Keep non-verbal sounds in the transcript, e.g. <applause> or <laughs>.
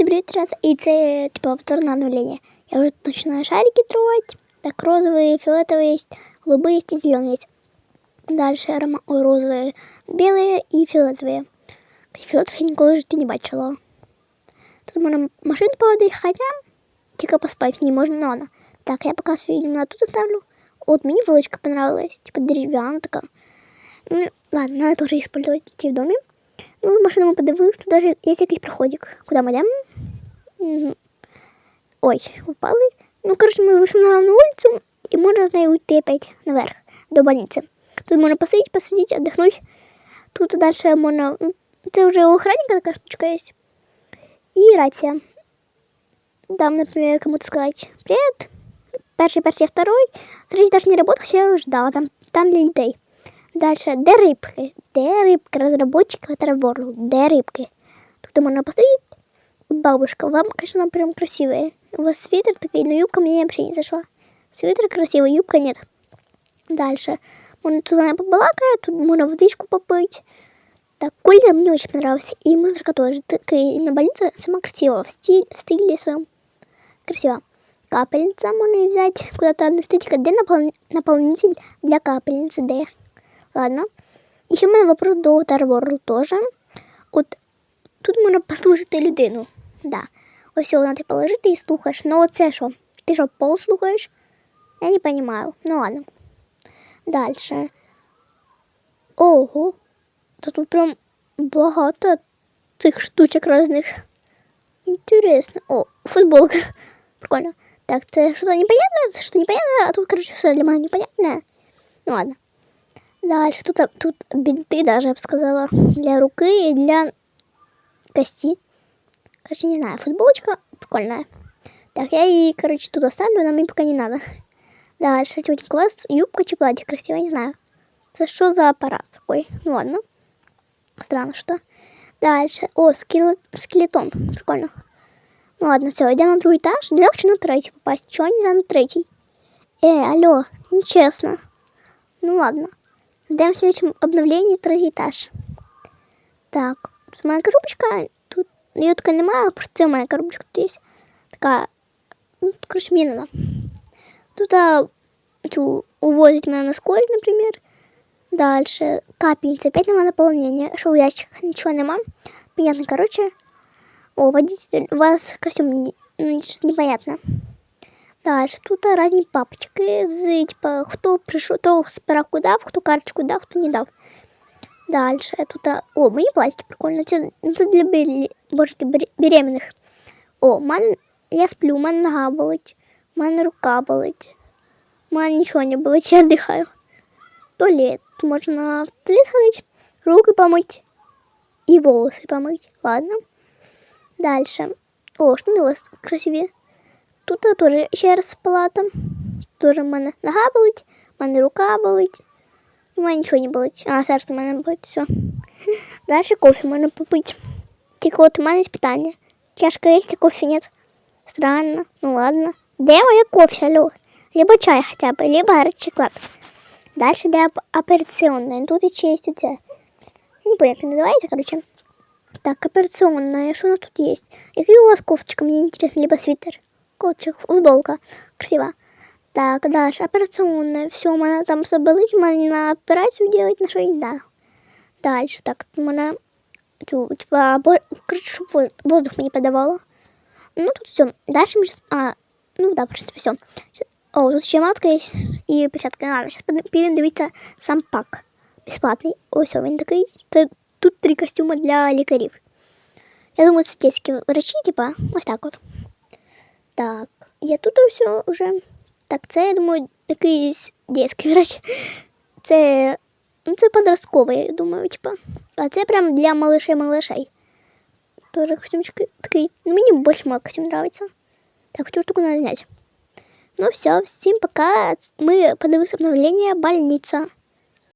Всем привет, ребята. И це типа повторное обновление. Я уже начинаю шарики трогать. Так, розовые, фиолетовые есть, голубые есть и зеленые есть. Дальше рома... Ой, розовые, белые и фиолетовые. Фиолетовых я ніколи в житті не бачила. Тут можна машину поводити, хоча тільки поспати в ній можна, но ладно. Так, я пока свою иллюминату оставлю. Вот мне вылочка понравилась, типа деревянная такая. Ну, ладно, надо тоже использовать идти в доме. Ну, машину ми подивилися, тут даже є якийсь проходик. Куди ми йдемо? Мгм. Ой, упали. Ну, коротше, ми вийшли на главну вулицю і можна з нею йти опять наверх, до больниці. Тут можна посидіти, посидіти, віддихнути. Тут далі можна... ну, Це вже у охранника така штучка є. І рація. Там, например, кому-то сказать «Привет». Перший, перший, второй. Третий даже не работал, хотя я его ждала. Там, там для людей. Дальше, де рибки? Де рибки? Разработчик Waterworld. Де рибки? Тут можно посмотреть. Вот бабушка, вам, конечно, прям красивая. У вас свитер такой, но юбка мне вообще не зашла. Свитер красивый, юбка нет. Дальше. Можно туда побалакать, тут можно водичку попить. Так, колья мне очень понравился. И музыка тоже. Такая именно больница сама красивая. В, стиль, в стиле своем. Красиво. Капельница можно взять. Куда-то отнести. Где напол... наполнитель для капельницы? Где? Ладно. Еще у мене вопрос до Waterworld теж. От тут можна послухати людину. Да. Ось вона ти положити і слухаєш. Ну оце що? Ти що, пол слухаєш? Я не понимаю. Ну ладно. Дальше. Ого. Та тут прям багато цих штучок різних. Інтересно. О, футболка. Прикольно. Так, це що-то непонятне, що непонятне, а тут, короче, все для мене непонятне. Ну ладно. Дальше тут, тут бинты даже, я бы сказала, для руки и для кости. Короче, не знаю, футболочка прикольная. Так, я ее, короче, тут оставлю, нам мне пока не надо. Дальше, тетенька, у вас юбка чи платье красивое, не знаю. Это что за аппарат такой? Ну ладно. Странно, что. Дальше. О, скелет, скелетон. Прикольно. Ну ладно, все, идем на другой этаж. Ну, я хочу на третий попасть. Чего нельзя на третий? Э, алло, нечестно. Ну ладно. Ждем в следующем обновлении третій этаж. Так, моя коробочка. Тут ее така немає, просто це моя коробочка тут есть. Така, ну, короче, мне надо. Тут а, цю, увозить меня на скорой, например. Дальше капельница, опять нема наполнения. Что в ящиках ничего нема. Понятно, короче. О, водитель, у вас костюм не, ну, непонятно. Дальше тут різні папочки з типа хто прийшов, хто збирав куди дав, хто карточку дав, хто не дав. Дальше тут о, мої платьки прикольно. Це, ну, це для бері, божки, беременних. О, мен, я сплю, у мене нога болить, у мене рука болить. У мене нічого не болить, я віддихаю. Туалет. Тут можна в туалет сходити, руки помыть і волоси помыть. Ладно. Дальше. О, штани у вас красиві. Тут теж ще раз палата. Тоже в мене нога болить, в мене рука болить. У мене нічого не болить. А, серце в мене болить, все. <laughs> Дальше кофе можна попити. Тільки от у мене є питання. Чашка є, а кофе нет. Странно. Ну ладно. Де моя кофе, алло? Либо чай хотя бы, либо горячий шоколад. Дальше де операционная. Тут еще есть у тебя. Я не помню, как называется, короче. Так, операционная. Что у нас тут есть? Какие у вас кофточка? Мне интересно, либо свитер котик, футболка. Красиво. Так, дальше операционная. Все, у меня там все болить, мне на операцию делать, на что и да. Дальше, так, у меня, типа, короче, чтобы воздух мне подавало. Ну, тут все. Дальше мы сейчас, а, ну да, в принципе, все. О, тут ще матка є і печатка. Ладно, зараз підемо дивитися сам пак. Безплатний. Ось він такий. Тут три костюми для лікарів. Я думаю, це детські врачі, типа, ось так от. Так, я тут все вже. Так, це, я думаю, якийсь дитячий врач. <laughs> Це ну, це подростковий, я думаю, типа. А це прям для малышей-малышей. Тоже костюмчик такий. Ну, мені більше мой костюм нравится. Так, цю штуку надо снять. Ну все, всем пока. Мы подивилися обновление больница.